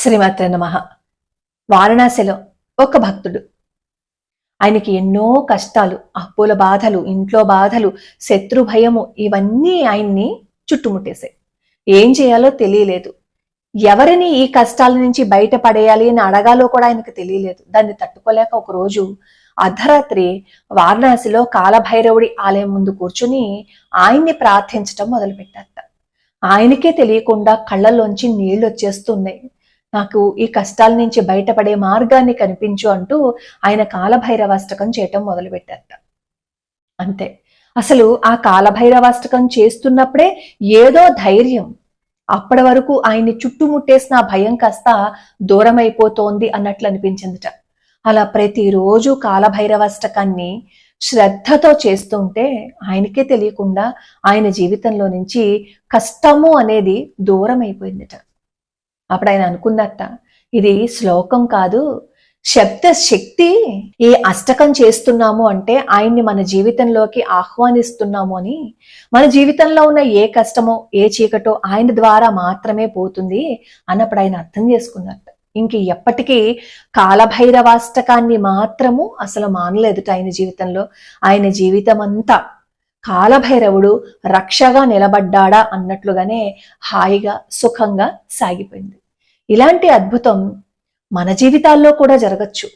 శ్రీమాత్ర నమ. వారణాసిలో ఒక భక్తుడు. ఆయనకి ఎన్నో కష్టాలు అప్పుల బాధలు ఇంట్లో బాధలు శత్రు భయము ఇవన్నీ ఆయన్ని చుట్టుముట్టేశాయి. ఏం చేయాలో తెలియలేదు. ఎవరిని ఈ కష్టాల నుంచి బయటపడేయాలి అని అడగాలో కూడా ఆయనకు తెలియలేదు. దాన్ని తట్టుకోలేక ఒక రోజు అర్ధరాత్రి వారణాసిలో కాలభైరవుడి ఆలయం ముందు కూర్చుని ఆయన్ని ప్రార్థించటం మొదలుపెట్టారట. ఆయనకే తెలియకుండా కళ్ళల్లోంచి నీళ్ళు వచ్చేస్తున్నాయి. నాకు ఈ కష్టాల నుంచి బయటపడే మార్గాన్ని కనిపించు అంటూ ఆయన కాలభైరవాష్టకం చేయటం మొదలుపెట్టారట. అంతే. అసలు ఆ కాలభైరవాష్టకం చేస్తున్నప్పుడే ఏదో ధైర్యం. అప్పటి వరకు ఆయన్ని చుట్టుముట్టేసిన భయం కాస్త దూరం అయిపోతోంది అన్నట్లు అనిపించిందిట. అలా ప్రతిరోజు కాలభైరవాష్టకాన్ని శ్రద్ధతో చేస్తుంటే ఆయనకే తెలియకుండా ఆయన జీవితంలో నుంచి కష్టము అనేది దూరం అయిపోయిందిట అప్పుడు ఆయన అనుకున్నట్ట ఇది శ్లోకం కాదు. శబ్ద శక్తి ఈ అష్టకం చేస్తున్నాము అంటే ఆయన్ని మన జీవితంలోకి ఆహ్వానిస్తున్నాము అని. మన జీవితంలో ఉన్న ఏ కష్టమో ఏ చీకటో ఆయన ద్వారా మాత్రమే పోతుంది అన్నప్పుడు ఆయన అర్థం చేసుకున్నట్ట. ఇంక ఎప్పటికీ కాలభైరవాష్టకాన్ని మాత్రము అసలు మానలేదుట ఆయన జీవితంలో. ఆయన జీవితం అంతా కాలభైరవుడు రక్షగా నిలబడ్డాడా అన్నట్లుగానే హాయిగా సుఖంగా సాగిపోయింది. ఇలాంటి అద్భుతం మన జీవితాల్లో కూడా జరగచ్చు.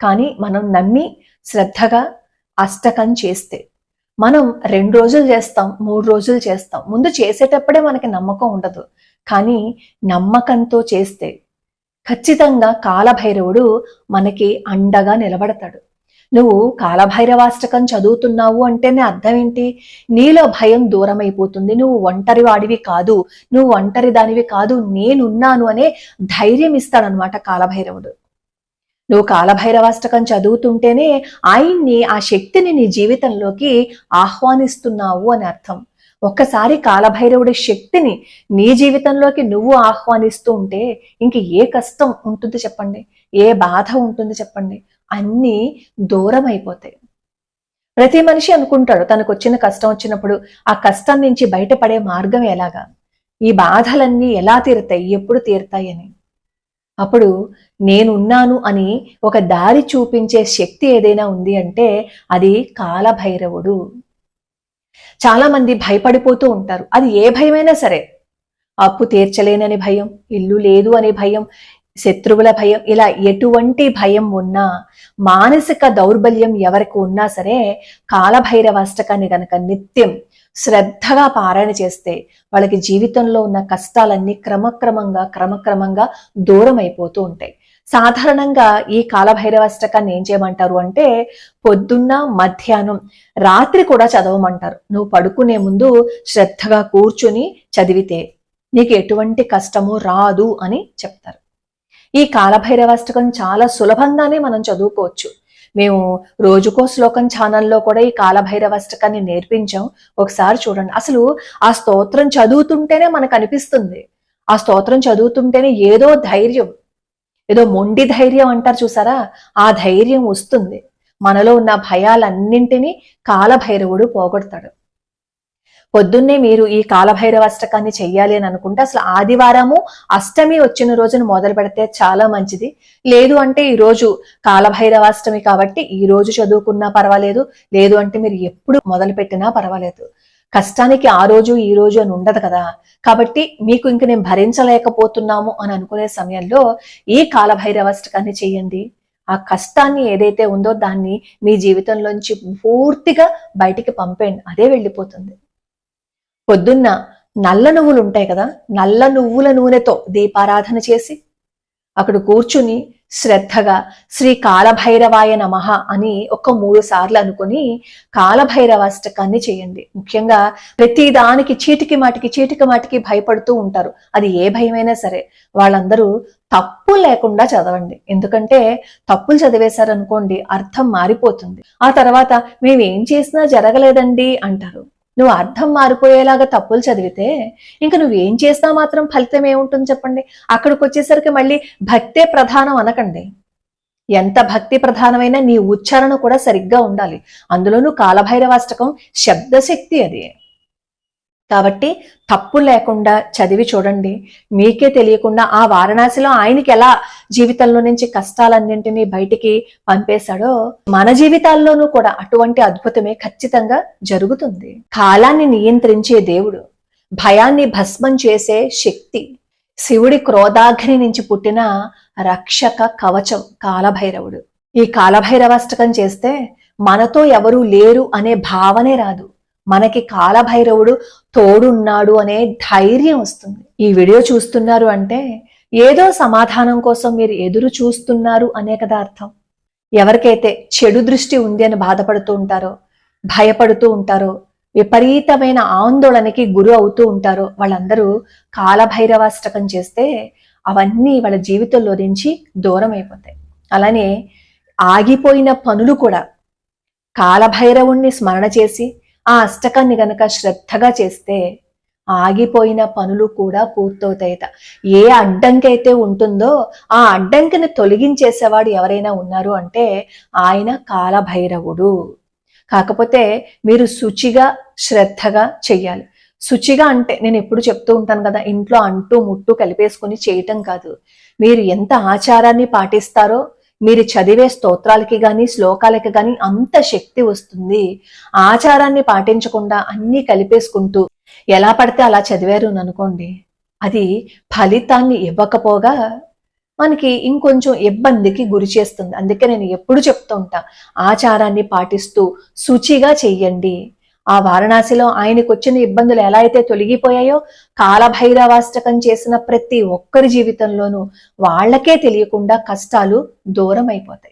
కానీ మనం నమ్మి శ్రద్ధగా అష్టకం చేస్తే మనం రెండు రోజులు చేస్తాం మూడు రోజులు చేస్తాం ముందు చేసేటప్పుడే మనకి నమ్మకం ఉండదు. కానీ నమ్మకంతో చేస్తే ఖచ్చితంగా కాలభైరవుడు మనకి అండగా నిలబడతాడు. నువ్వు కాలభైరవాష్టకం చదువుతున్నావు అంటేనే అర్థం ఏంటి నీలో భయం దూరం అయిపోతుంది నువ్వు ఒంటరి వాడివి కాదు. నువ్వు ఒంటరి దానివి కాదు. నేనున్నాను అనే ధైర్యం ఇస్తాడనమాట కాలభైరవుడు. నువ్వు కాలభైరవాష్టకం చదువుతుంటేనే ఆయన్ని ఆ శక్తిని నీ జీవితంలోకి ఆహ్వానిస్తున్నావు అని అర్థం. ఒక్కసారి కాలభైరవుడి శక్తిని నీ జీవితంలోకి నువ్వు ఆహ్వానిస్తూ ఉంటే ఇంక ఏ కష్టం ఉంటుంది చెప్పండి? ఏ బాధ ఉంటుంది చెప్పండి? అన్నీ దూరం అయిపోతాయి. ప్రతి మనిషి అనుకుంటాడు తనకు వచ్చిన కష్టం వచ్చినప్పుడు ఆ కష్టం నుంచి బయటపడే మార్గం ఎలాగా? ఈ బాధలన్నీ ఎలా తీరుతాయి? ఎప్పుడు తీరుతాయి అని. అప్పుడు నేనున్నాను అని ఒక దారి చూపించే శక్తి ఏదైనా ఉంది అంటే అది కాలభైరవుడు. చాలా మంది భయపడిపోతూ ఉంటారు. అది ఏ భయమైనా సరే. అప్పు తీర్చలేనని భయం ఇల్లు లేదు అనే భయం శత్రువుల భయం ఇలా ఎటువంటి భయం ఉన్నా మానసిక దౌర్బల్యం ఎవరికి ఉన్నా సరే కాలభైరవాష్టకాన్ని గనక నిత్యం శ్రద్ధగా పారాయణ చేస్తే వాళ్ళకి జీవితంలో ఉన్న కష్టాలన్నీ క్రమక్రమంగా క్రమక్రమంగా దూరం అయిపోతూ ఉంటాయి. సాధారణంగా ఈ కాలభైరవాష్టకాన్ని ఏం చేయమంటారు అంటే పొద్దున్న మధ్యాహ్నం రాత్రి కూడా చదవమంటారు. నువ్వు పడుకునే ముందు శ్రద్ధగా కూర్చుని చదివితే నీకు ఎటువంటి కష్టము రాదు అని చెప్తారు. ఈ కాలభైరవాష్టకం చాలా సులభంగానే మనం చదువుకోవచ్చు. మేము రోజుకో శ్లోకం ఛానల్లో కూడా ఈ కాలభైరవాష్టకాన్ని నేర్పించాం. ఒకసారి చూడండి. అసలు ఆ స్తోత్రం చదువుతుంటేనే మనకు అనిపిస్తుంది. ఆ స్తోత్రం చదువుతుంటేనే ఏదో ధైర్యం ఏదో మొండి ధైర్యం అంటారు చూసారా? ఆ ధైర్యం వస్తుంది. మనలో ఉన్న భయాలన్నింటినీ కాలభైరవుడు పోగొడతాడు. పొద్దున్నే మీరు ఈ కాలభైరవాష్టకాన్ని చెయ్యాలి అని అనుకుంటే అసలు ఆదివారము అష్టమి వచ్చిన రోజును మొదలు పెడితే చాలా మంచిది. లేదు అంటే ఈ రోజు కాలభైరవాష్టమి కాబట్టి ఈ రోజు చదువుకున్నా పర్వాలేదు. లేదు అంటే మీరు ఎప్పుడు మొదలు పెట్టినా పర్వాలేదు. కష్టానికి ఆ రోజు ఈ రోజు అని ఉండదు కదా. కాబట్టి మీకు ఇంక నేను భరించలేకపోతున్నాము అని అనుకునే సమయంలో ఈ కాలభైరవాష్టకాన్ని చెయ్యండి. ఆ కష్టాన్ని ఏదైతే ఉందో దాన్ని మీ జీవితంలోంచి పూర్తిగా బయటికి పంపేయండి. అదే వెళ్ళిపోతుంది. పొద్దున్న నల్ల నువ్వులు ఉంటాయి కదా నల్ల నువ్వుల నూనెతో దీపారాధన చేసి అక్కడ కూర్చుని శ్రద్ధగా శ్రీ కాలభైరవాయ నమః అని ఒక మూడు సార్లు అనుకుని కాలభైరవాష్టకాన్ని చేయండి. ముఖ్యంగా ప్రతి దానికి చీటికి మాటికి చీటికి మాటికి భయపడుతూ ఉంటారు. అది ఏ భయమైనా సరే వాళ్ళందరూ తప్పు లేకుండా చదవండి. ఎందుకంటే తప్పులు చదివేశారనుకోండి అర్థం మారిపోతుంది. ఆ తర్వాత మేము ఏం చేసినా జరగలేదండి అంటారు. నువ్వు అర్థం మారిపోయేలాగా తప్పులు చదివితే ఇంకా నువ్వేం చేసినా మాత్రం ఫలితం ఏముంటుంది చెప్పండి? అక్కడికి వచ్చేసరికి మళ్ళీ భక్తే ప్రధానం అనకండి. ఎంత భక్తి ప్రధానమైన నీ ఉచ్చారణ కూడా సరిగ్గా ఉండాలి. అందులోనూ కాలభైరవాష్టకం శబ్దశక్తి అది. కాబట్టి తప్పు లేకుండా చదివి చూడండి. మీకే తెలియకుండా ఆ వారణాసిలో ఆయనకి ఎలా జీవితంలో నుంచి కష్టాలన్నింటినీ బయటికి పంపేశాడో మన జీవితాల్లోనూ కూడా అటువంటి అద్భుతమే ఖచ్చితంగా జరుగుతుంది. కాలాన్ని నియంత్రించే దేవుడు భయాన్ని భస్మం చేసే శక్తి శివుడి క్రోధాగ్ని నుంచి పుట్టిన రక్షక కవచం కాలభైరవుడు. ఈ కాలభైరవాష్టకం చేస్తే మనతో ఎవరూ లేరు అనే భావనే రాదు. మనకి కాలభైరవుడు తోడున్నాడు అనే ధైర్యం వస్తుంది. ఈ వీడియో చూస్తున్నారు అంటే ఏదో సమాధానం కోసం మీరు ఎదురు చూస్తున్నారు అనే కదా అర్థం. ఎవరికైతే చెడు దృష్టి ఉంది అని బాధపడుతూ ఉంటారో భయపడుతూ ఉంటారో విపరీతమైన ఆందోళనకి గురి అవుతూ ఉంటారో వాళ్ళందరూ కాలభైరవాష్టకం చేస్తే అవన్నీ వాళ్ళ జీవితంలో నుంచి దూరం అయిపోతాయి. అలానే ఆగిపోయిన పనులు కూడా కాలభైరవుణ్ణి స్మరణ చేసి ఆ అష్టకాన్ని గనక శ్రద్ధగా చేస్తే ఆగిపోయిన పనులు కూడా పూర్తవుతాయట. ఏ అడ్డంకైతే ఉంటుందో ఆ అడ్డంకిని తొలగించేసేవాడు ఎవరైనా ఉన్నారు అంటే ఆయన కాలభైరవుడు. కాకపోతే మీరు శుచిగా శ్రద్ధగా చెయ్యాలి. శుచిగా అంటే నేను ఎప్పుడు చెప్తూ ఉంటాను కదా ఇంట్లో అంటూ ముట్టు కలిపేసుకుని చేయటం కాదు. మీరు ఎంత ఆచారాన్ని పాటిస్తారో మీరు చదివే స్తోత్రాలకి కానీ శ్లోకాలకి కానీ అంత శక్తి వస్తుంది. ఆచారాన్ని పాటించకుండా అన్నీ కలిపేసుకుంటూ ఎలా పడితే అలా చదివారు అనుకోండి. అది ఫలితాన్ని ఇవ్వకపోగా మనకి ఇంకొంచెం ఇబ్బందికి గురి చేస్తుంది. అందుకే నేను ఎప్పుడు చెప్తూ ఉంటా ఆచారాన్ని పాటిస్తూ శుచిగా చెయ్యండి. ఆ వారణాసిలో ఆయనకు వచ్చిన ఇబ్బందులు ఎలా అయితే తొలగిపోయాయో కాలభైరవాష్టకం చేసిన ప్రతి ఒక్కరి జీవితంలోనూ వాళ్ళకే తెలియకుండా కష్టాలు దూరం అయిపోతాయి